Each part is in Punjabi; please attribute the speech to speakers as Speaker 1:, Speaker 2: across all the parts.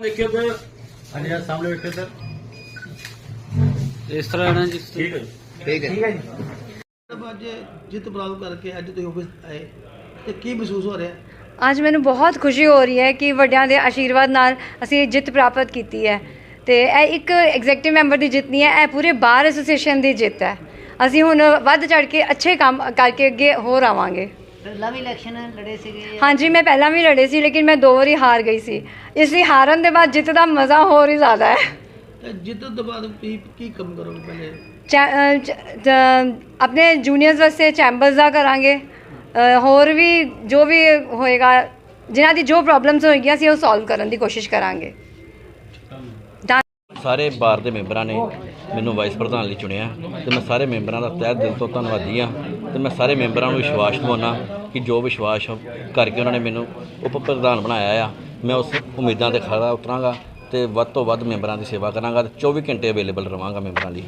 Speaker 1: ਦੇਖਿਓ
Speaker 2: ਹਾਂਜੀ ਸਾਹਮਣੇ ਸਰ
Speaker 1: ਇਸ ਤਰ੍ਹਾਂ ਨਾ ਜੀ। ਠੀਕ ਹੈ
Speaker 2: ਠੀਕ ਹੈ
Speaker 3: ਅੱਜ ਜਿੱਤ ਪ੍ਰਾਪਤ ਕਰਕੇ ਅੱਜ ਤੁਸੀਂ ਆਫਿਸ ਆਏ। ਤੇ ਕੀ ਮਹਿਸੂਸ ਹੋ ਰਿਹਾ?
Speaker 4: ਅੱਜ ਮੈਨੂੰ ਬਹੁਤ ਖੁਸ਼ੀ ਹੋ ਰਹੀ ਹੈ ਕਿ ਵੱਡਿਆਂ ਦੇ ਆਸ਼ੀਰਵਾਦ ਨਾਲ ਅਸੀਂ ਇਹ ਜਿੱਤ ਪ੍ਰਾਪਤ ਕੀਤੀ ਹੈ। ਤੇ ਇਹ ਇੱਕ ਐਗਜ਼ੈਕਟਿਵ ਮੈਂਬਰ ਦੀ ਜਿੱਤ ਨਹੀਂ ਹੈ ਇਹ ਪੂਰੇ ਬਾਰ ਐਸੋਸੀਏਸ਼ਨ ਦੀ ਜਿੱਤ ਹੈ। ਅਸੀਂ ਹੁਣ ਵੱਧ ਚੜ ਕੇ ਅੱਛੇ ਕੰਮ ਕਰਕੇ ਅੱਗੇ ਹੋਰ ਆਵਾਂਗੇ।
Speaker 5: ਪਹਿਲਾਂ ਵੀ ਇਲੈਕਸ਼ਨ ਲੜੇ ਸੀਗੇ?
Speaker 4: ਹਾਂਜੀ ਮੈਂ ਪਹਿਲਾਂ ਵੀ ਲੜੇ ਸੀ ਲੇਕਿਨ ਮੈਂ ਦੋ ਵਾਰੀ ਹਾਰ ਗਈ ਸੀ। ਇਸ ਲਈ ਹਾਰਨ ਦੇ ਬਾਅਦ ਜਿੱਤ ਦਾ ਮਜ਼ਾ ਹੋਰ ਹੀ ਜ਼ਿਆਦਾ ਹੈ।
Speaker 3: ਤੇ ਜਿੱਤ ਤੋਂ ਬਾਅਦ ਤੁਸੀਂ ਕੀ ਕੰਮ ਕਰੋਗੇ ਪਹਿਲੇ?
Speaker 4: ਚੈ- ਅ, ਚ- ਜ- ਆਪਣੇ ਜੂਨੀਅਰਸ ਵਾਸਤੇ ਚੈਂਬਰਸ ਦਾ ਕਰਾਂਗੇ। ਅ, ਹੋਰ ਵੀ ਜੋ ਵੀ ਹੋਏਗਾ ਜਿਨ੍ਹਾਂ ਦੀ ਜੋ ਪ੍ਰੋਬਲਮਸ ਹੋਏਗੀਆਂ ਅਸੀਂ ਉਹ ਸੋਲਵ ਕਰਨ ਦੀ ਕੋਸ਼ਿਸ਼ ਕਰਾਂਗੇ।
Speaker 6: ਸਾਰੇ ਬਾਰ ਦੇ ਮੈਂਬਰਾਂ ਨੇ ਮੈਨੂੰ ਵਾਈਸ ਪ੍ਰਧਾਨ ਲਈ ਚੁਣਿਆ ਤੇ ਮੈਂ ਸਾਰੇ ਮੈਂਬਰਾਂ ਦਾ ਤਹਿ ਦਿਲ ਤੋਂ ਧੰਨਵਾਦੀ ਹਾਂ ਤੇ ਮੈਂ ਸਾਰੇ ਮੈਂਬਰਾਂ ਨੂੰ ਵਿਸ਼ਵਾਸ ਦਿਵਾਉਣਾ ਕਿ ਜੋ ਵਿਸ਼ਵਾਸ ਕਰਕੇ ਉਹਨਾਂ ਨੇ ਮੈਨੂੰ ਉਪ ਪ੍ਰਧਾਨ ਬਣਾਇਆ ਆ ਮੈਂ ਉਸ ਉਮੀਦਾਂ ਤੇ ਖਰਾ ਉਤਰਾਂਗਾ ਤੇ ਵੱਧ ਤੋਂ ਵੱਧ ਮੈਂਬਰਾਂ ਦੀ ਸੇਵਾ ਕਰਾਂਗਾ ਤੇ 24 ਘੰਟੇ ਅਵੇਲੇਬਲ ਰਵਾਂਗਾ ਮੈਂਬਰਾਂ ਲਈ।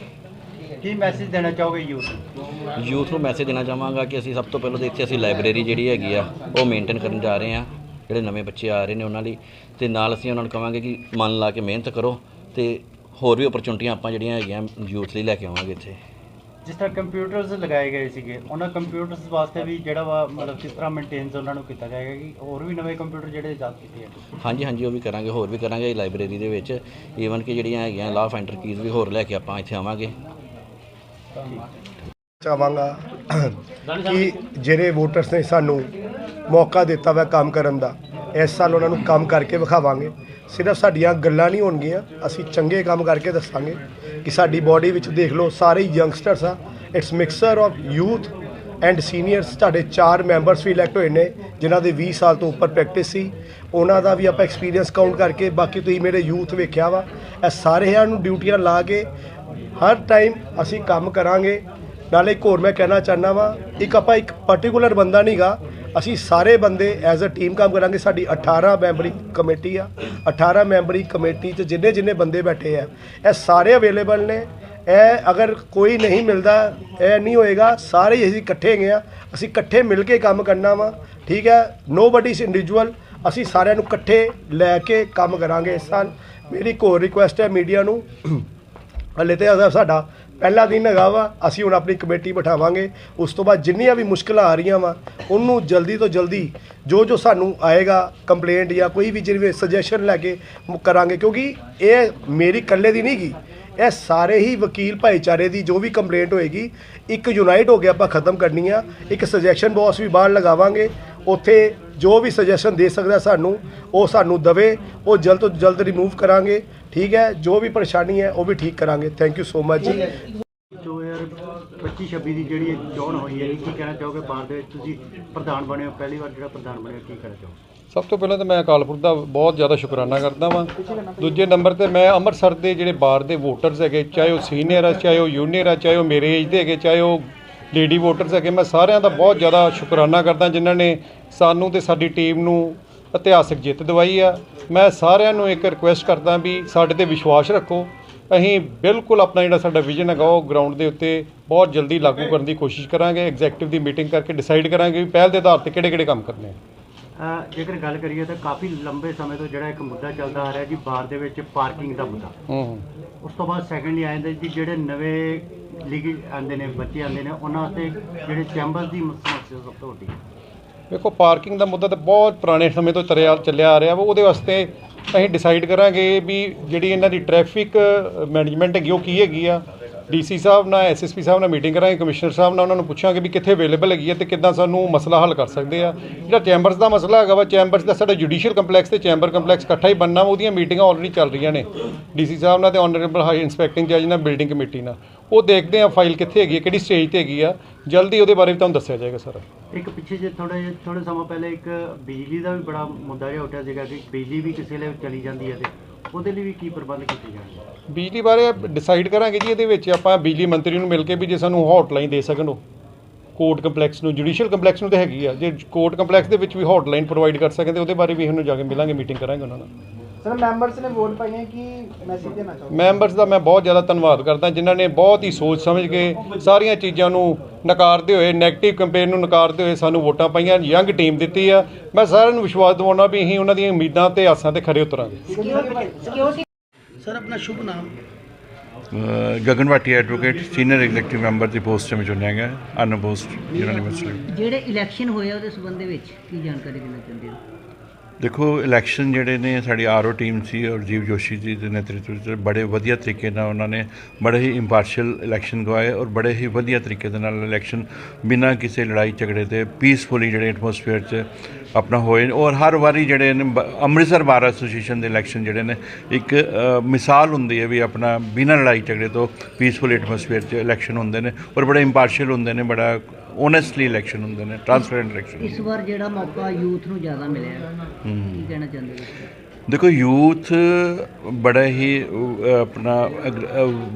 Speaker 2: ਕੀ ਮੈਸੇਜ ਦੇਣਾ ਚਾਹੋਗੇ ਯੂਥ
Speaker 6: ਯੂਥ ਨੂੰ ਮੈਸੇਜ ਦੇਣਾ ਚਾਹਾਂਗਾ ਕਿ ਅਸੀਂ ਸਭ ਤੋਂ ਪਹਿਲਾਂ ਤਾਂ ਇੱਥੇ ਅਸੀਂ ਲਾਇਬ੍ਰੇਰੀ ਜਿਹੜੀ ਹੈਗੀ ਆ ਉਹ ਮੇਨਟੇਨ ਕਰਨ ਜਾ ਰਹੇ ਹਾਂ। ਜਿਹੜੇ ਨਵੇਂ ਬੱਚੇ ਆ ਰਹੇ ਨੇ ਉਹਨਾਂ ਲਈ ਤੇ ਨਾਲ ਅਸੀਂ ਉਹਨਾਂ ਨੂੰ ਕਹਾਂਗੇ ਕਿ ਮਨ ਲਾ ਕੇ ਮਿਹਨਤ ਕਰੋ ਤੇ ਹੋਰ ਵੀ ਓਪਰਚੁਨਿਟੀਆਂ ਆਪਾਂ ਜਿਹੜੀਆਂ ਹੈਗੀਆਂ ਯੂਥ ਲਈ ਲੈ ਕੇ ਆਵਾਂਗੇ ਇੱਥੇ।
Speaker 2: ਜਿਸ ਤਰ੍ਹਾਂ ਕੰਪਿਊਟਰਸ ਲਗਾਏ ਗਏ ਸੀਗੇ ਉਹਨਾਂ ਕੰਪਿਊਟਰਸ ਵਾਸਤੇ ਵੀ ਜਿਹੜਾ ਵਾ ਮਤਲਬ ਕਿਸ ਤਰ੍ਹਾਂ ਮੇਨਟੇਨਸ ਉਹਨਾਂ ਨੂੰ ਕੀਤਾ ਜਾਏਗਾ ਕਿ ਹੋਰ ਵੀ ਨਵੇਂ ਕੰਪਿਊਟਰ ਜਿਹੜੇ ਇਜਾਦ ਕੀਤੇ ਆ।
Speaker 6: ਹਾਂਜੀ ਹਾਂਜੀ ਉਹ ਵੀ ਕਰਾਂਗੇ ਹੋਰ ਵੀ ਕਰਾਂਗੇ ਲਾਇਬ੍ਰੇਰੀ ਦੇ ਵਿੱਚ। ਈਵਨ ਕਿ ਜਿਹੜੀਆਂ ਹੈਗੀਆਂ ਲਾਅ ਫਾਈਂਡਰ ਕੀਜ਼ ਵੀ ਹੋਰ ਲੈ ਕੇ ਆਪਾਂ ਇੱਥੇ ਆਵਾਂਗੇ।
Speaker 7: ਚਾਹਾਂਗਾ ਕਿ ਜਿਹੜੇ ਵੋਟਰਸ ਨੇ ਸਾਨੂੰ ਮੌਕਾ ਦਿੱਤਾ ਵਾ ਕੰਮ ਕਰਨ ਦਾ ਇਸ ਸਾਲ ਉਹਨਾਂ ਨੂੰ ਕੰਮ ਕਰਕੇ ਵਿਖਾਵਾਂਗੇ। ਸਿਰਫ ਸਾਡੀਆਂ ਗੱਲਾਂ ਨਹੀਂ ਹੋਣਗੀਆਂ, ਅਸੀਂ ਚੰਗੇ ਕੰਮ ਕਰਕੇ ਦੱਸਾਂਗੇ ਕਿ ਸਾਡੀ ਬਾਡੀ ਵਿੱਚ ਦੇਖ ਲਓ, ਸਾਰੇ youngsters uh it's mixture of youth and seniors ਤੁਹਾਡੇ ਚਾਰ ਮੈਂਬਰਸ ਵੀ ਇਲੈਕਟ ਹੋਏ ਨੇ, ਜਿਨ੍ਹਾਂ ਦੇ 20 ਸਾਲ ਤੋਂ ਉੱਪਰ ਪ੍ਰੈਕਟਿਸ ਸੀ। ਉਹਨਾਂ ਦਾ ਵੀ ਆਪਾਂ ਐਕਸਪੀਰੀਅੰਸ ਕਾਊਂਟ ਕਰਕੇ, ਬਾਕੀ ਤੁਸੀਂ ਮੇਰੇ ਯੂਥ ਵੇਖਿਆ ਵਾ, ਇਹ ਸਾਰਿਆਂ ਨੂੰ ਡਿਊਟੀਆਂ ਲਾ ਕੇ ਹਰ ਟਾਈਮ ਅਸੀਂ ਕੰਮ ਕਰਾਂਗੇ। ਨਾਲੇ ਇੱਕ ਹੋਰ ਮੈਂ ਕਹਿਣਾ ਚਾਹੁੰਦਾ ਵਾਂ, ਇੱਕ ਆਪਾਂ ਇੱਕ ਪਾਰਟਿਕੂਲਰ ਬੰਦਾ ਨਹੀਂਗਾ ਅਸੀਂ ਸਾਰੇ ਬੰਦੇ ਐਜ਼ ਅ ਟੀਮ ਕੰਮ ਕਰਾਂਗੇ। ਸਾਡੀ 18 ਮੈਂਬਰੀ ਕਮੇਟੀ ਆ। 18 ਮੈਂਬਰੀ ਕਮੇਟੀ 'ਚ ਜਿੰਨੇ ਜਿੰਨੇ ਬੰਦੇ ਬੈਠੇ ਆ, ਇਹ ਸਾਰੇ ਅਵੇਲੇਬਲ ਨੇ। ਇਹ ਅਗਰ ਕੋਈ ਨਹੀਂ ਮਿਲਦਾ, ਇਹ ਨਹੀਂ ਹੋਏਗਾ। ਸਾਰੇ ਹੀ ਅਸੀਂ ਇਕੱਠੇ ਗਏ ਆ। ਅਸੀਂ ਇਕੱਠੇ ਮਿਲ ਕੇ ਕੰਮ ਕਰਨਾ ਵਾ। ਠੀਕ ਹੈ? ਨੋਬਡੀ ਇਜ਼ ਇੰਡੀਵਿਜੂਅਲ ਅਸੀਂ ਸਾਰਿਆਂ ਨੂੰ ਇਕੱਠੇ ਲੈ ਕੇ ਕੰਮ ਕਰਾਂਗੇ। ਇਸ ਸਾਲ ਮੇਰੀ ਇੱਕ ਹੋਰ ਰਿਕੁਐਸਟ ਹੈ ਮੀਡੀਆ ਨੂੰ। ਹਲੇ ਤੇ ਸਾਡਾ ਪਹਿਲਾ ਦਿਨ ਹੈਗਾ ਵਾ, ਅਸੀਂ ਹੁਣ ਆਪਣੀ ਕਮੇਟੀ ਬਿਠਾਵਾਂਗੇ। ਉਸ ਤੋਂ ਬਾਅਦ ਜਿੰਨੀਆਂ ਵੀ ਮੁਸ਼ਕਲਾਂ ਆ ਰਹੀਆਂ ਵਾ, ਉਹਨੂੰ ਜਲਦੀ ਤੋਂ ਜਲਦੀ ਜੋ ਜੋ ਸਾਨੂੰ ਆਏਗਾ ਕੰਪਲੇਂਟ ਜਾਂ ਕੋਈ ਵੀ ਜਿਵੇਂ ਸੁਜੈਸ਼ਨ ਲੈ ਕੇ ਕਰਾਂਗੇ, ਕਿਉਂਕਿ ਇਹ ਮੇਰੀ ਇਕੱਲੇ ਦੀ ਨਹੀਂ ਗੀ। ਇਹ ਸਾਰੇ ਹੀ ਵਕੀਲ ਭਾਈਚਾਰੇ ਦੀ ਜੋ ਵੀ ਕੰਪਲੇਂਟ ਹੋਏਗੀ, ਇੱਕ ਯੂਨਾਈਟ ਹੋ ਕੇ ਆਪਾਂ ਖਤਮ ਕਰਨੀ ਆ। ਇੱਕ ਸੁਜੈਸ਼ਨ ਬਾਕਸ ਵੀ ਬਾਹਰ ਲਗਾਵਾਂਗੇ। ਉੱਥੇ ਜੋ ਵੀ ਸੁਜੈਸ਼ਨ ਦੇ ਸਕਦਾ ਸਾਨੂੰ ਉਹ ਸਾਨੂੰ ਦਵੇ ਉਹ ਜਲਦ ਤੋਂ ਜਲਦ ਰਿਮੂਵ ਕਰਾਂਗੇ ਠੀਕ ਹੈ? ਜੋ ਵੀ ਪਰੇਸ਼ਾਨੀ ਹੈ ਉਹ ਵੀ ਠੀਕ ਕਰਾਂਗੇ। ਥੈਂਕ ਯੂ ਸੋ ਮਚ ਜੀ
Speaker 2: 2025 26 ਦੀ ਜਿਹੜੀ ਚੋਣ ਹੋਈ ਹੈ ਕੀ ਕਹਿਣਾ ਚਾਹੋਗੇ? ਬਾਹਰ ਦੇ ਵਿੱਚ ਤੁਸੀਂ ਪ੍ਰਧਾਨ ਬਣੇ ਹੋ ਪਹਿਲੀ ਵਾਰ ਜਿਹੜਾ ਪ੍ਰਧਾਨ ਬਣੇ ਹੋ ਕੀ ਕਹਿਣਾ ਚਾਹੋਗੇ?
Speaker 8: ਸਭ ਤੋਂ ਪਹਿਲਾਂ ਤਾਂ ਮੈਂ ਅਕਾਲਪੁਰ ਦਾ ਬਹੁਤ ਜ਼ਿਆਦਾ ਸ਼ੁਕਰਾਨਾ ਕਰਦਾ ਵਾਂ। ਦੂਜੇ ਨੰਬਰ ਤੇ ਮੈਂ ਅੰਮ੍ਰਿਤਸਰ ਦੇ ਜਿਹੜੇ ਬਾਹਰ ਦੇ ਵੋਟਰਸ ਹੈਗੇ ਚਾਹੇ ਉਹ ਸੀਨੀਅਰ ਆ ਚਾਹੇ ਉਹ ਜੂਨੀਅਰ ਆ ਚਾਹੇ ਉਹ ਮੇਰੇ ਏਜ ਦੇ ਹੈਗੇ ਚਾਹੇ ਉਹ ਲੇਡੀ ਵੋਟਰਸ ਹੈਗੇ ਮੈਂ ਸਾਰਿਆਂ ਦਾ ਬਹੁਤ ਜ਼ਿਆਦਾ ਸ਼ੁਕਰਾਨਾ ਕਰਦਾ ਜਿਨ੍ਹਾਂ ਨੇ ਸਾਨੂੰ ਤੇ ਸਾਡੀ ਟੀਮ ਨੂੰ ਇਤਿਹਾਸਕ ਜਿੱਤ ਦਿਵਾਈ ਆ। ਮੈਂ ਸਾਰਿਆਂ ਨੂੰ ਇੱਕ ਰਿਕੁਐਸਟ ਕਰਦਾ ਵੀ ਸਾਡੇ ਤੇ ਵਿਸ਼ਵਾਸ ਰੱਖੋ। ਅਸੀਂ ਬਿਲਕੁਲ ਆਪਣਾ ਜਿਹੜਾ ਸਾਡਾ ਵਿਜ਼ਨ ਹੈਗਾ ਉਹ ਗਰਾਊਂਡ ਦੇ ਉੱਤੇ ਬਹੁਤ ਜਲਦੀ ਲਾਗੂ ਕਰਨ ਦੀ ਕੋਸ਼ਿਸ਼ ਕਰਾਂਗੇ ਐਗਜ਼ੈਕਟਿਵ ਦੀ ਮੀਟਿੰਗ ਕਰਕੇ ਡਿਸਾਈਡ ਕਰਾਂਗੇ ਵੀ ਪਹਿਲ ਦੇ ਆਧਾਰ ਤੇ ਕਿਹੜੇ ਕਿਹੜੇ ਕੰਮ ਕਰਨੇ ਆ।
Speaker 2: ਜੇਕਰ ਗੱਲ ਕਰੀਏ ਤਾਂ ਕਾਫੀ ਲੰਬੇ ਸਮੇਂ ਤੋਂ ਜਿਹੜਾ ਇੱਕ ਮੁੱਦਾ ਚੱਲਦਾ ਆ ਰਿਹਾ ਜੀ ਬਾਹਰ ਦੇ ਵਿੱਚ ਪਾਰਕਿੰਗ ਦਾ ਮੁੱਦਾ।
Speaker 8: ਹੂੰ ਹੂੰ।
Speaker 2: ਉਸ ਤੋਂ ਬਾਅਦ ਸੈਕੰਡਲੀ ਆ ਜਾਂਦਾ ਜੀ ਜਿਹੜੇ ਨਵੇਂ ਲੀਗ ਆਉਂਦੇ ਨੇ, ਬੱਚੇ ਆਉਂਦੇ ਨੇ, ਉਹਨਾਂ ਵਾਸਤੇ ਜਿਹੜੇ ਚੈਂਬਰਸ ਦੀ ਸਮੱਸਿਆ ਸਭ ਤੋਂ ਵੱਡੀ
Speaker 8: ਵੇਖੋ ਪਾਰਕਿੰਗ ਦਾ ਮੁੱਦਾ ਤਾਂ ਬਹੁਤ ਪੁਰਾਣੇ ਸਮੇਂ ਤੋਂ ਤਰਿਆ ਚੱਲਿਆ ਆ ਰਿਹਾ ਵਾ, ਉਹਦੇ ਵਾਸਤੇ ਅਸੀਂ ਡਿਸਾਈਡ ਕਰਾਂਗੇ ਵੀ ਜਿਹੜੀ ਇਹਨਾਂ ਦੀ ਟ੍ਰੈਫਿਕ ਮੈਨੇਜਮੈਂਟ ਹੈਗੀ, ਉਹ ਕੀ ਹੈਗੀ ਆ। ਡੀਸੀ ਸਾਹਿਬ ਨਾਲ ਐਸਐਸਪੀ ਸਾਹਿਬ ਨਾਲ ਮੀਟਿੰਗ ਕਰਾਂਗੇ ਕਮਿਸ਼ਨਰ ਸਾਹਿਬ ਨਾਲ ਉਹਨਾਂ ਨੂੰ ਪੁੱਛਾਂਗੇ ਵੀ ਕਿੱਥੇ ਅਵੇਲੇਬਲ ਹੈਗੀ ਹੈ ਤੇ ਕਿੱਦਾਂ ਸਾਨੂੰ ਮਸਲਾ ਹੱਲ ਕਰ ਸਕਦੇ ਆ। ਜਿਹੜਾ ਚੈਂਬਰਸ ਦਾ ਮਸਲਾ ਹੈਗਾ ਵਾ ਚੈਂਬਰਸ ਦਾ ਸਾਡਾ ਜੁਡੀਸ਼ੀਅਲ ਕੰਪਲੈਕਸ ਤੇ ਚੈਂਬਰ ਕੰਪਲੈਕਸ ਇਕੱਠਾ ਹੀ ਬਣਨਾ ਉਹਦੀਆਂ ਮੀਟਿੰਗਾਂ ਆਲਰੇਡੀ ਚੱਲ ਰਹੀਆਂ ਨੇ। ਡੀਸੀ ਸਾਹਿਬ ਨਾਲ ਤੇ ਆਨਰੇਬਲ ਹਾਈ ਇੰਸਪੈਕਟਿੰਗ ਜੱਜ ਨਾਲ ਬਿਲਡਿੰਗ ਕਮੇਟੀ ਨਾਲ। ਉਹ ਦੇਖਦੇ ਆ ਫਾਈਲ ਕਿੱਥੇ ਹੈਗੀ ਹੈ ਕਿਹੜੀ ਸਟੇਜ ਤੇ ਹੈਗੀ ਆ। ਜਲਦੀ ਉਹਦੇ ਬਾਰੇ ਵੀ ਤੁਹਾਨੂੰ ਦੱਸਿਆ ਜਾਏਗਾ ਸਰ
Speaker 2: ਇੱਕ ਪਿੱਛੇ ਜੇ ਥੋੜੇ ਥੋੜੇ ਸਮਾਂ ਪਹਿਲੇ ਇੱਕ ਬਿਜਲੀ ਦਾ ਵੀ ਬੜਾ ਮੁੱਦਾ ਜਿਹਾ ਉੱਠਿਆ ਸੀਗਾ ਕਿ ਬਿਜਲੀ ਵੀ ਕਿਸੇ ਲਈ ਚਲੀ ਜਾਂਦੀ ਹੈ ਤੇ ਉਹਦੇ ਲਈ ਵੀ ਕੀ ਪ੍ਰਬੰਧ ਕੀਤੇ ਜਾਣਗੇ?
Speaker 8: ਬਿਜਲੀ ਬਾਰੇ ਡਿਸਾਈਡ ਕਰਾਂਗੇ ਜੀ ਇਹਦੇ ਵਿੱਚ। ਆਪਾਂ ਬਿਜਲੀ ਮੰਤਰੀ ਨੂੰ ਮਿਲ ਕੇ ਵੀ ਜੇ ਸਾਨੂੰ ਹੌਟਲਾਈਨ ਦੇ ਸਕਣ ਉਹ। ਕੋਰਟ ਕੰਪਲੈਕਸ ਨੂੰ ਜੁਡੀਸ਼ੀਅਲ ਕੰਪਲੈਕਸ ਨੂੰ ਤਾਂ ਹੈਗੀ ਆ। ਜੇ ਕੋਰਟ ਕੰਪਲੈਕਸ ਦੇ ਵਿੱਚ ਵੀ ਹੌਟਲਾਈਨ ਪ੍ਰੋਵਾਈਡ ਕਰ ਸਕਣ ਤੇ ਉਹਦੇ ਬਾਰੇ ਵੀ ਇਹਨੂੰ ਜਾ ਕੇ ਮਿਲਾਂਗੇ ਮੀਟਿੰਗ ਕਰਾਂਗੇ ਉਹਨਾਂ ਨਾਲ।
Speaker 3: ਸਰ ਮੈਂਬਰਸ ਨੇ ਵੋਟ ਪਾਈਆਂ ਕੀ ਮੈਸੇਜ ਦੇਣਾ ਚਾਹੋਗੇ?
Speaker 8: ਮੈਂਬਰਸ ਦਾ ਮੈਂ ਬਹੁਤ ਜ਼ਿਆਦਾ ਧੰਨਵਾਦ ਕਰਦਾ ਜਿਨ੍ਹਾਂ ਨੇ ਬਹੁਤ ਹੀ ਸੋਚ ਸਮਝ ਕੇ ਸਾਰੀਆਂ ਚੀਜ਼ਾਂ ਨੂੰ ਨਕਾਰਦੇ ਹੋਏ 네ਗੇਟਿਵ ਕੈਂਪੇਨ ਨੂੰ ਨਕਾਰਦੇ ਹੋਏ ਸਾਨੂੰ ਵੋਟਾਂ ਪਾਈਆਂ ਯੰਗ ਟੀਮ ਦਿੱਤੀ ਆ। ਮੈਂ ਸਾਰਿਆਂ ਨੂੰ ਵਿਸ਼ਵਾਸ ਦਿਵਾਉਣਾ ਵੀ ਅਸੀਂ ਉਹਨਾਂ ਦੀਆਂ ਉਮੀਦਾਂ ਤੇ ਆਸਾਂ ਤੇ ਖਰੇ ਉਤਰਾਂਗੇ।
Speaker 3: ਸਰ ਆਪਣਾ ਸ਼ੁਭ ਨਾਮ?
Speaker 9: Gagan advocate senior executive member ਦੀ ਪੋਸਟ ਤੇ ਮੈਂ ਚੁਣਿਆ ਗਿਆ ਅਨਪੋਸਟ ਯੂਨੀਵਰਸਿਟੀ
Speaker 5: ਜਿਹੜੇ ਇਲੈਕਸ਼ਨ ਹੋਏ ਆ ਉਹਦੇ ਸੰਬੰਧ ਵਿੱਚ ਕੀ ਜਾਣਕਾਰੀ ਦੇਣਾ ਚਾਹੁੰਦੇ ਹੋ?
Speaker 9: ਦੇਖੋ ਇਲੈਕਸ਼ਨ ਜਿਹੜੇ ਨੇ, ਸਾਡੀ ਆਰਓ ਟੀਮ ਸੀ ਔਰ ਜੀਵ ਜੋਸ਼ੀ ਜੀ ਦੇ ਨੇਤਰਤਵ ਵਿੱਚ ਬੜੇ ਵਧੀਆ ਤਰੀਕੇ ਨਾਲ ਉਹਨਾਂ ਨੇ ਬੜੇ ਹੀ ਇੰਪਾਰਸ਼ੀਅਲ ਇਲੈਕਸ਼ਨ ਗਵਾਏ ਔਰ ਬੜੇ ਹੀ ਵਧੀਆ ਤਰੀਕੇ ਦੇ ਨਾਲ ਇਲੈਕਸ਼ਨ ਬਿਨਾਂ ਕਿਸੇ ਲੜਾਈ ਝਗੜੇ 'ਤੇ ਪੀਸਫੁਲੀ ਜਿਹੜੇ ਐਟਮੋਸਫੇਅਰ 'ਚ ਆਪਣਾ ਹੋਏ ਨੇ। ਔਰ ਹਰ ਵਾਰੀ ਜਿਹੜੇ ਨੇ, ਬ- ਅੰਮ੍ਰਿਤਸਰ ਬਾਰ ਐਸੋਸੀਏਸ਼ਨ ਦੇ ਇਲੈਕਸ਼ਨ ਜਿਹੜੇ ਨੇ, ਇੱਕ ਮਿਸਾਲ ਹੁੰਦੀ ਹੈ ਵੀ ਆਪਣਾ ਬਿਨਾਂ ਲੜਾਈ ਝਗੜੇ ਤੋਂ ਪੀਸਫੁਲ ਐਟਮੋਸਫੇਅਰ 'ਚ ਇਲੈਕਸ਼ਨ ਹੁੰਦੇ ਨੇ ਔਰ ਬੜੇ ਇੰਪਾਰਸ਼ੀਅਲ ਹੁੰਦੇ ਨੇ, ਬੜਾ ਓਨੈਸਟਲੀ ਇਲੈਕਸ਼ਨ ਹੁੰਦੇ ਨੇ ਟ੍ਰਾਂਸਪੇਰੈਂਟ ਇਲੈਕਸ਼ਨ
Speaker 5: ਇਸ ਵਾਰ ਜਿਹੜਾ ਮੌਕਾ ਯੂਥ ਨੂੰ ਜ਼ਿਆਦਾ ਮਿਲਿਆ ਕੀ ਕਹਿਣਾ ਚਾਹੁੰਦੇ
Speaker 9: ਦੇਖੋ ਯੂਥ ਬੜਾ ਹੀ ਆਪਣਾ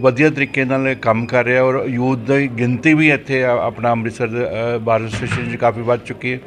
Speaker 9: ਵਧੀਆ ਤਰੀਕੇ ਨਾਲ ਕੰਮ ਕਰ ਰਿਹਾ ਔਰ ਯੂਥ ਦੀ ਗਿਣਤੀ ਵੀ ਇੱਥੇ ਆਪਣਾ ਅੰਮ੍ਰਿਤਸਰ ਦੇ, ਅਹ, ਬਾਰ ਐਸੋਸੀਏਸ਼ਨ 'ਚ ਕਾਫੀ ਵੱਧ ਚੁੱਕੀ ਹੈ।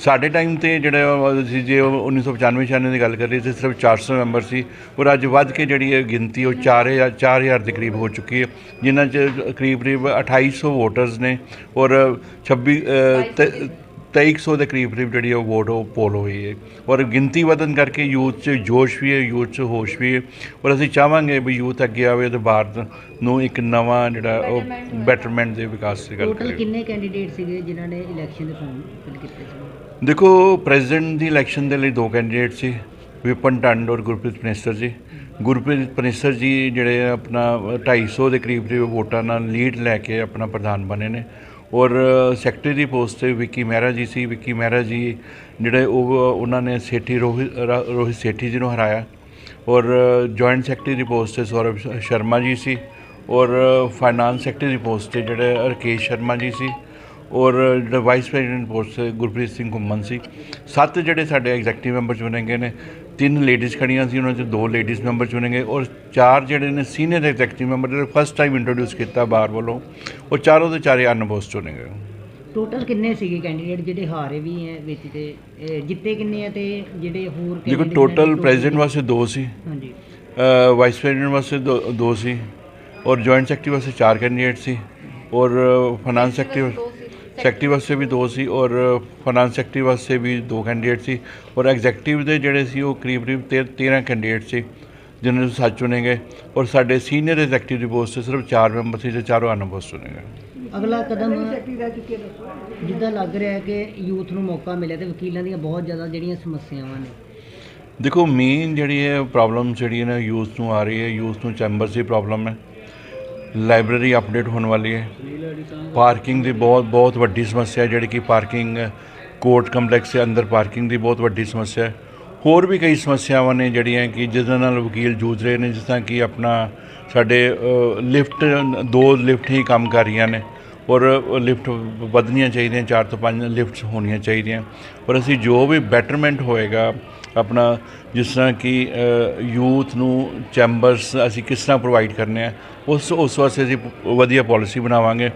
Speaker 9: ਸਾਡੇ ਟਾਈਮ ਤੇ ਜਿਹੜਾ ਅਸੀਂ ਜੇ 1995 ਛਿਆਨਵੇਂ ਦੀ ਗੱਲ ਕਰੀਏ ਤੇ ਸਿਰਫ 400 ਮੈਂਬਰ ਸੀ। ਔਰ ਅੱਜ ਵੱਧ ਕੇ ਜਿਹੜੀ ਇਹ ਗਿਣਤੀ ਉਹ 4000 4000 ਦੇ ਕਰੀਬ ਹੋ ਚੁੱਕੀ ਹੈ। ਜਿਨ੍ਹਾਂ 'ਚ ਕਰੀਬ ਕਰੀਬ 2800 ਵੋਟਰਸ ਨੇ ਔਰ 26 ਅਹ, ਤੇ- 2300 ਦੇ ਕਰੀਬ ਕਰੀਬ ਜਿਹੜੀ ਉਹ ਵੋਟ ਉਹ ਪੋਲ ਹੋਈ ਹੈ। ਔਰ ਗਿਣਤੀ ਵਧਣ ਕਰਕੇ ਯੂਥ 'ਚ ਜੋਸ਼ ਵੀ ਹੈ ਯੂਥ 'ਚ ਹੋਸ਼ ਵੀ ਹੈ। ਔਰ ਅਸੀਂ ਚਾਹਾਂਗੇ ਵੀ ਯੂਥ ਅੱਗੇ ਆਵੇ ਤੇ ਭਾਰਤ ਨੂੰ ਇੱਕ ਨਵਾਂ ਜਿਹੜਾ ਉਹ ਬੈਟਰਮੈਂਟ ਦੇ ਵਿਕਾਸ ਦੀ ਗੱਲ
Speaker 5: ਟੋਟਲ
Speaker 9: ਕਰੇ
Speaker 5: ਕਿੰਨੇ ਕੈਂਡੀਡੇਟ ਸੀਗੇ ਜਿਨ੍ਹਾਂ ਨੇ ਇਲੈਕਸ਼ਨ ਦੇ ਫਾਰਮ ਫਿਲ ਕੀਤੇ ਸੀ?
Speaker 9: ਦੇਖੋ, ਪ੍ਰੈਜ਼ੀਡੈਂਟ ਦੀ ਇਲੈਕਸ਼ਨ ਦੇ ਲਈ ਦੋ ਕੈਂਡੀਡੇਟ ਸੀ, ਵਿਪਨ ਟੰਡ ਔਰ ਗੁਰਪ੍ਰੀਤ ਪਨੇਸਰ ਜੀ। ਗੁਰਪ੍ਰੀਤ ਪਨੇਸਰ ਜੀ ਜਿਹੜੇ ਆਪਣਾ 250 ਦੇ ਕਰੀਬ ਕਰੀਬ ਵੋਟਾਂ ਨਾਲ ਲੀਡ ਲੈ ਕੇ ਆਪਣਾ ਪ੍ਰਧਾਨ ਬਣੇ ਨੇ। ਔਰ ਸੈਕਟਰੀ ਦੀ ਪੋਸਟ ਤੇ ਵਿੱਕੀ ਮਹਿਰਾ ਜੀ ਸੀ। ਵਿੱਕੀ ਮਹਿਰਾ ਜੀ ਜਿਹੜੇ ਉਹ, ਉਹਨਾਂ ਨੇ ਸੇਠੀ ਰੋਹਿਤ, ਰਾ- ਰੋਹਿਤ ਸੇਠੀ ਜੀ ਨੂੰ ਹਰਾਇਆ। ਔਰ ਜੁਆਇੰਟ ਸੈਕਟਰੀ ਦੀ ਪੋਸਟ ਤੇ ਸੌਰਵ ਸ਼ਰਮਾ ਜੀ ਸੀ। ਔਰ ਫਾਈਨਾਂਸ ਸੈਕਟਰੀ ਦੀ ਪੋਸਟ ਤੇ ਜਿਹੜੇ ਰਕੇਸ਼ ਸ਼ਰਮਾ ਜੀ ਸੀ। ਔਰ ਜਿਹੜਾ ਵਾਈਸ ਪ੍ਰੈਜ਼ੀਡੈਂਟ ਪੋਸਟ ਤੇ ਗੁਰਪ੍ਰੀਤ ਸਿੰਘ ਘੁੰਮਣ ਸੀ। ਸੱਤ ਜਿਹੜੇ ਸਾਡੇ ਐਗਜ਼ੈਕਟਿਵ ਮੈਂਬਰ ਚੁਣੇ ਗਏ ਨੇ ਤਿੰਨ ਲੇਡੀਜ਼ ਖੜੀਆਂ ਸੀ ਉਹਨਾਂ 'ਚ ਦੋ ਲੇਡੀਜ਼ ਮੈਂਬਰ ਚੁਣੇ ਗਏ ਔਰ ਚਾਰ ਜਿਹੜੇ ਨੇ ਸੀਨੀਅਰ ਐਗਜ਼ੈਕਟਿਵ ਮੈਂਬਰ ਜਿਹੜੇ ਫਸਟ ਟਾਈਮ ਇੰਟਰੋਡਿਊਸ ਕੀਤਾ ਬਾਰ ਵੱਲੋਂ ਉਹ ਚਾਰੋਂ ਦੇ ਚਾਰੇ ਅਨਪੋਸਟ ਚੁਣੇ ਗਏ
Speaker 5: ਟੋਟਲ ਕਿੰਨੇ ਸੀਗੇ ਕੈਂਡੀਡੇਟ ਜਿਹੜੇ ਹਾਰੇ ਵੀ ਹੈ ਵਿੱਚ ਤੇ ਜਿੱਤੇ ਕਿੰਨੇ ਆ ਤੇ ਜਿਹੜੇ ਹੋਰ
Speaker 9: ਦੇਖੋ ਟੋਟਲ ਪ੍ਰੈਜ਼ੀਡੈਂਟ ਵਾਸਤੇ ਦੋ ਸੀ।
Speaker 5: ਹਾਂਜੀ।
Speaker 9: ਵਾਈਸ ਪ੍ਰੈਜ਼ੀਡੈਂਟ ਵਾਸਤੇ ਦੋ ਦੋ ਸੀ। ਔਰ ਜੁਆਇੰਟ ਸੈਕਟਰੀ ਵਾਸਤੇ ਚਾਰ ਕੈਂਡੀਡੇਟ ਸੀ। ਔਰ ਫਾਈਨਾਂਸ ਸੈਕਟਰੀ ਸੈਕਟਰੀ ਵਾਸਤੇ ਵੀ ਦੋ ਸੀ ਔਰ ਫਾਈਨਾਂਸ ਸੈਕਟਰੀ ਵਾਸਤੇ ਵੀ ਦੋ ਕੈਂਡੀਡੇਟ ਸੀ ਔਰ ਐਗਜ਼ੈਕਟਿਵ ਦੇ ਜਿਹੜੇ ਸੀ ਉਹ ਕਰੀਬ ਕਰੀਬ 13 ਕੈਂਡੀਡੇਟ ਸੀ ਜਿਨ੍ਹਾਂ ਨੂੰ ਸੱਚ ਚੁਣੇ ਗਏ ਔਰ ਸਾਡੇ ਸੀਨੀਅਰ ਐਗਜ਼ੈਕਟਿਵ ਦੀ ਪੋਸਟ ਤੇ ਸਿਰਫ ਚਾਰ ਮੈਂਬਰ ਸੀ ਤੇ ਚਾਰੋਂ ਅਨਪੋਸਟ ਚੁਣੇ ਗਏ
Speaker 5: ਅਗਲਾ ਕਦਮ ਜਿੱਦਾਂ ਲੱਗ ਰਿਹਾ ਹੈ ਕਿ ਯੂਥ ਨੂੰ ਮੌਕਾ ਮਿਲਿਆ ਤੇ ਵਕੀਲਾਂ ਦੀਆਂ ਬਹੁਤ ਜ਼ਿਆਦਾ ਜਿਹੜੀਆਂ ਸਮੱਸਿਆਵਾਂ ਨੇ।
Speaker 9: ਦੇਖੋ ਮੇਨ ਜਿਹੜੀ ਹੈ ਪ੍ਰੋਬਲਮ ਜਿਹੜੀ ਹੈ ਨਾ ਯੂਥ ਨੂੰ ਆ ਰਹੀ ਹੈ ਯੂਥ ਨੂੰ ਚੈਂਬਰਸ ਦੀ ਪ੍ਰੋਬਲਮ ਹੈ। ਲਾਇਬ੍ਰੇਰੀ ਅਪਡੇਟ ਹੋਣ ਵਾਲੀ ਹੈ। ਪਾਰਕਿੰਗ ਦੀ ਬਹੁਤ ਬਹੁਤ ਵੱਡੀ ਸਮੱਸਿਆ ਜਿਹੜੀ ਕਿ ਪਾਰਕਿੰਗ ਕੋਰਟ ਕੰਪਲੈਕਸ ਦੇ ਅੰਦਰ ਪਾਰਕਿੰਗ ਦੀ ਬਹੁਤ ਵੱਡੀ ਸਮੱਸਿਆ ਹੈ। ਹੋਰ ਵੀ ਕਈ ਸਮੱਸਿਆਵਾਂ ਨੇ ਜਿਹੜੀਆਂ ਕਿ ਜਿਹਦੇ ਨਾਲ ਵਕੀਲ ਜੂਝ ਰਹੇ ਨੇ, ਜਿਸ ਤਰ੍ਹਾਂ ਕਿ ਆਪਣਾ ਸਾਡੇ ਲਿਫਟ, ਦੋ ਲਿਫਟ ਹੀ ਕੰਮ ਕਰ ਰਹੀਆਂ ਨੇ ਔਰ ਲਿਫਟ ਵਧਣੀਆਂ ਚਾਹੀਦੀਆਂ, ਚਾਰ ਤੋਂ ਪੰਜ ਲਿਫਟਸ ਹੋਣੀਆਂ ਚਾਹੀਦੀਆਂ। ਔਰ ਅਸੀਂ ਜੋ ਵੀ ਬੈਟਰਮੈਂਟ ਹੋਏਗਾ, ਆਪਣਾ ਜਿਸ ਤਰ੍ਹਾਂ ਕਿ ਯੂਥ ਨੂੰ ਚੈਂਬਰਸ ਅਸੀਂ ਕਿਸ ਤਰ੍ਹਾਂ ਪ੍ਰੋਵਾਈਡ ਕਰਨੇ ਆ ਉਸ ਉਸ ਵਾਸਤੇ ਅਸੀਂ ਵਧੀਆ ਪਾਲਿਸੀ ਬਣਾਵਾਂਗੇ।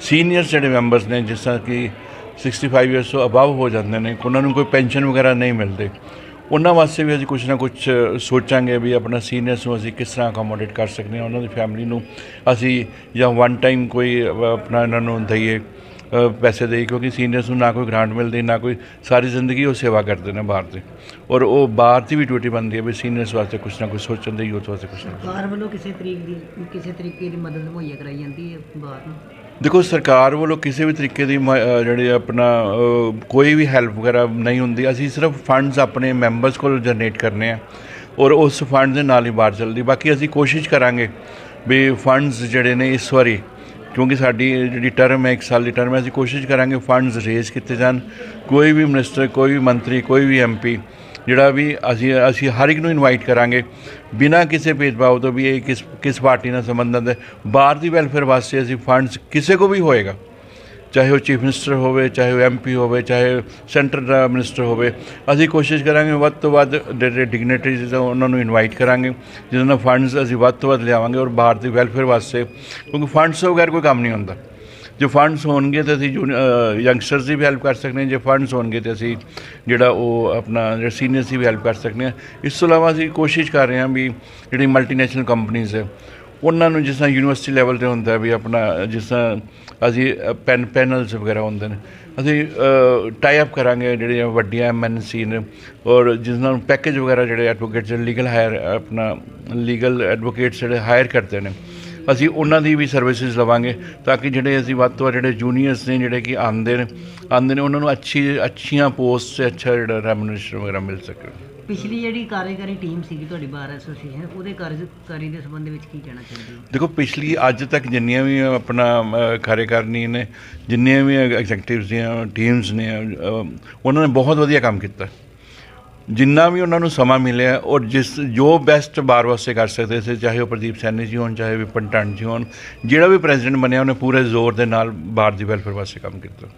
Speaker 9: ਸੀਨੀਅਰਸ ਜਿਹੜੇ ਮੈਂਬਰਸ ਨੇ, ਜਿਸ ਤਰ੍ਹਾਂ ਕਿ 65 ਇਅਰਸ ਤੋਂ ਅਬਵ ਹੋ ਜਾਂਦੇ ਨੇ, ਉਹਨਾਂ ਨੂੰ ਕੋਈ ਪੈਨਸ਼ਨ ਵਗੈਰਾ ਨਹੀਂ ਮਿਲਦੇ। ਉਹਨਾਂ ਵਾਸਤੇ ਵੀ ਅਸੀਂ ਕੁਝ ਨਾ ਕੁਝ ਸੋਚਾਂਗੇ ਵੀ ਆਪਣਾ ਸੀਨੀਅਰਸ ਨੂੰ ਅਸੀਂ ਕਿਸ ਤਰ੍ਹਾਂ ਅਕੋਮੋਡੇਟ ਕਰ ਸਕਦੇ ਹਾਂ, ਉਹਨਾਂ ਦੀ ਫੈਮਿਲੀ ਨੂੰ ਅਸੀਂ ਜਾਂ ਵਨ ਟਾਈਮ ਕੋਈ ਆਪਣਾ ਇਹਨਾਂ ਨੂੰ ਦਈਏ। ਪੈਸੇ ਦੇਈਏ ਕਿਉਂਕਿ ਸੀਨੀਅਰਸ ਨੂੰ ਨਾ ਕੋਈ ਗ੍ਰਾਂਟ ਮਿਲਦੀ ਨਾ ਕੋਈ ਸਾਰੀ ਜ਼ਿੰਦਗੀ ਉਹ ਸੇਵਾ ਕਰਦੇ ਨੇ ਬਾਹਰ ਦੇ ਔਰ ਉਹ ਬਾਹਰ ਦੀ ਵੀ ਡਿਊਟੀ ਬਣਦੀ ਹੈ ਵੀ ਸੀਨੀਅਰਸ ਵਾਸਤੇ ਕੁਝ ਨਾ ਕੁਝ ਸੋਚਣ ਦੇ ਯੂਥ ਵਾਸਤੇ ਕੁਝ ਨਾ।
Speaker 5: ਸਰਕਾਰ ਵੱਲੋਂ ਕਿਸੇ ਤਰੀਕ ਦੀ ਕਿਸੇ ਤਰੀਕੇ ਦੀ ਮਦਦ ਮੁਹੱਈਆ ਕਰਾਈ ਜਾਂਦੀ ਹੈ ਬਾਹਰ ਨੂੰ?
Speaker 9: ਦੇਖੋ ਸਰਕਾਰ ਵੱਲੋਂ ਕਿਸੇ ਵੀ ਤਰੀਕੇ ਦੀ ਜਿਹੜੀ ਆਪਣਾ ਕੋਈ ਵੀ ਹੈਲਪ ਵਗੈਰਾ ਨਹੀਂ ਹੁੰਦੀ। ਅਸੀਂ ਸਿਰਫ ਫੰਡਸ ਆਪਣੇ ਮੈਂਬਰਸ ਕੋਲ ਜਨਰੇਟ ਕਰਨੇ ਆ ਔਰ ਉਸ ਫੰਡ ਦੇ ਨਾਲ ਹੀ ਬਾਹਰ ਚੱਲਦੀ। ਬਾਕੀ ਅਸੀਂ ਕੋਸ਼ਿਸ਼ ਕਰਾਂਗੇ ਵੀ ਫੰਡਸ ਜਿਹੜੇ ਨੇ ਇਸ ਵਾਰੀ ਕਿਉਂਕਿ ਸਾਡੀ ਜਿਹੜੀ ਟਰਮ ਹੈ, ਇੱਕ ਸਾਲ ਦੀ ਟਰਮ ਹੈ, ਅਸੀਂ ਕੋਸ਼ਿਸ਼ ਕਰਾਂਗੇ ਫੰਡਸ ਰੇਜ਼ ਕੀਤੇ ਜਾਣ। ਕੋਈ ਵੀ ਮਿਨਿਸਟਰ ਕੋਈ ਵੀ ਮੰਤਰੀ, ਕੋਈ ਵੀ ਐਮਪੀ ਜਿਹੜਾ ਵੀ ਅਸੀਂ ਅਸੀਂ ਹਰ ਇੱਕ ਨੂੰ ਇਨਵਾਈਟ ਕਰਾਂਗੇ। ਬਿਨਾਂ ਕਿਸੇ ਭੇਦਭਾਵ ਤੋਂ ਵੀ ਇਹ ਕਿਸ ਕਿਸ ਪਾਰਟੀ ਨਾਲ ਸੰਬੰਧਿਤ ਹੈ। ਬਾਹਰ ਦੀ ਵੈਲਫੇਅਰ ਵਾਸਤੇ ਅਸੀਂ ਫੰਡਸ ਕਿਸੇ ਕੋ ਵੀ ਹੋਏਗਾ। ਚਾਹੇ ਉਹ ਚੀਫ ਮਿਨਿਸਟਰ ਹੋਵੇ, ਚਾਹੇ ਉਹ ਐਮਪੀ ਹੋਵੇ, ਚਾਹੇ ਸੈਂਟਰ ਦਾ ਮਿਨਿਸਟਰ ਹੋਵੇ, ਅਸੀਂ ਕੋਸ਼ਿਸ਼ ਕਰਾਂਗੇ ਵੱਧ ਤੋਂ ਵੱਧ ਜਿਹੜੇ ਡਿਗਨਿਟਰੀਜ਼ ਉਹਨਾਂ ਨੂੰ ਇਨਵਾਈਟ ਕਰਾਂਗੇ, ਜਿਹਨਾਂ ਨਾਲ ਫੰਡਸ ਅਸੀਂ ਵੱਧ ਤੋਂ ਵੱਧ ਲਿਆਵਾਂਗੇ ਔਰ ਬਾਹਰ ਦੀ ਵੈਲਫੇਅਰ ਵਾਸਤੇ, ਕਿਉਂਕਿ ਫੰਡਸ ਤੋਂ ਬਗੈਰ ਕੋਈ ਕੰਮ ਨਹੀਂ ਹੁੰਦਾ। ਜੇ ਫੰਡਸ ਹੋਣਗੇ ਤਾਂ ਅਸੀਂ ਯੰਗਸਟਰਸ ਦੀ ਵੀ ਹੈਲਪ ਕਰ ਸਕਦੇ ਹਾਂ, ਜੇ ਫੰਡਸ ਹੋਣਗੇ ਤਾਂ ਅਸੀਂ ਜਿਹੜਾ ਉਹ ਆਪਣਾ ਜਿਹੜਾ ਸੀਨੀਅਰਸ ਦੀ ਵੀ ਹੈਲਪ ਕਰ ਸਕਦੇ ਹਾਂ। ਇਸ ਤੋਂ ਇਲਾਵਾ ਅਸੀਂ ਕੋਸ਼ਿਸ਼ ਕਰ ਰਹੇ ਹਾਂ ਵੀ ਜਿਹੜੀ ਮਲਟੀਨੈਸ਼ਨਲ ਕੰਪਨੀਆਂ ਹੈ ਉਹਨਾਂ ਨੂੰ ਜਿਸ ਤਰ੍ਹਾਂ ਯੂਨੀਵਰਸਿਟੀ ਲੈਵਲ ਤੇ ਹੁੰਦਾ ਵੀ ਆਪਣਾ, ਜਿਸ ਤਰ੍ਹਾਂ ਅਸੀਂ ਪੈਨ, ਪੈਨਲਸ ਵਗੈਰਾ ਹੁੰਦੇ ਨੇ, ਅਸੀਂ ਟਾਈ ਅਪ ਕਰਾਂਗੇ ਜਿਹੜੀਆਂ ਵੱਡੀਆਂ ਐਮਐਨਸੀ ਨੇ, ਔਰ ਜਿਸ ਨਾਲ ਪੈਕੇਜ ਵਗੈਰਾ ਜਿਹੜੇ ਐਡਵੋਕੇਟਸ ਲੀਗਲ ਹਾਇਰ ਆਪਣਾ ਲੀਗਲ ਐਡਵੋਕੇਟਸ ਜਿਹੜੇ ਹਾਇਰ ਕਰਦੇ ਨੇ, ਅਸੀਂ ਉਹਨਾਂ ਦੀ ਵੀ ਸਰਵਿਸਿਜ਼ ਲਵਾਂਗੇ, ਤਾਂ ਕਿ ਜਿਹੜੇ ਅਸੀਂ ਵੱਧ ਤੋਂ ਵੱਧ ਜਿਹੜੇ ਜੂਨੀਅਰਸ ਨੇ, ਜਿਹੜੇ ਕਿ ਆਉਂਦੇ ਨੇ ਆਉਂਦੇ ਨੇ, ਉਹਨਾਂ ਨੂੰ ਅੱਛੀ, ਅੱਛੀਆਂ ਪੋਸਟ ਤੇ ਅੱਛਾ ਜਿਹੜਾ ਰੈਮੂਨੇਸ਼ਨ ਵਗੈਰਾ ਮਿਲ ਸਕੇ।
Speaker 5: ਪਿਛਲੀ ਜਿਹੜੀ ਕਾਰਜਕਾਰੀ ਟੀਮ ਸੀਗੀ ਤੁਹਾਡੀ ਬਾਰ ਐਸੋਸੀਏਸ਼ਨ ਉਹਦੇ ਕਾਰਜਕਾਰੀ ਦੇ ਸੰਬੰਧ ਵਿੱਚ ਕੀ ਕਹਿਣਾ ਚਾਹੁੰਦੇ ਹੋ?
Speaker 9: ਦੇਖੋ ਪਿਛਲੀ ਅੱਜ ਤੱਕ ਜਿੰਨੀਆਂ ਵੀ ਆਪਣਾ ਕਾਰਜਕਾਰਨੀ ਨੇ ਜਿੰਨੀਆਂ ਵੀ ਐਗਜ਼ੈਕਟਿਵਸ ਦੀਆਂ ਟੀਮਸ ਨੇ ਉਹਨਾਂ ਨੇ ਬਹੁਤ ਵਧੀਆ ਕੰਮ ਕੀਤਾ। ਜਿੰਨਾ ਵੀ ਉਹਨਾਂ ਨੂੰ ਸਮਾਂ ਮਿਲਿਆ ਔਰ ਜਿਸ ਜੋ ਬੈਸਟ ਬਾਰ ਵਾਸਤੇ ਕਰ ਸਕਦੇ ਸੀ ਚਾਹੇ ਉਹ ਪ੍ਰਦੀਪ ਸੈਣੀ ਜੀ ਹੋਣ ਚਾਹੇ ਵਿਪਨ ਟੰਡ ਜੀ ਹੋਣ ਜਿਹੜਾ ਵੀ ਪ੍ਰੈਜ਼ੀਡੈਂਟ ਬਣਿਆ ਉਹਨੇ ਪੂਰੇ ਜ਼ੋਰ ਦੇ ਨਾਲ ਬਾਰ ਦੀ ਵੈਲਫੇਅਰ ਵਾਸਤੇ ਕੰਮ ਕੀਤਾ।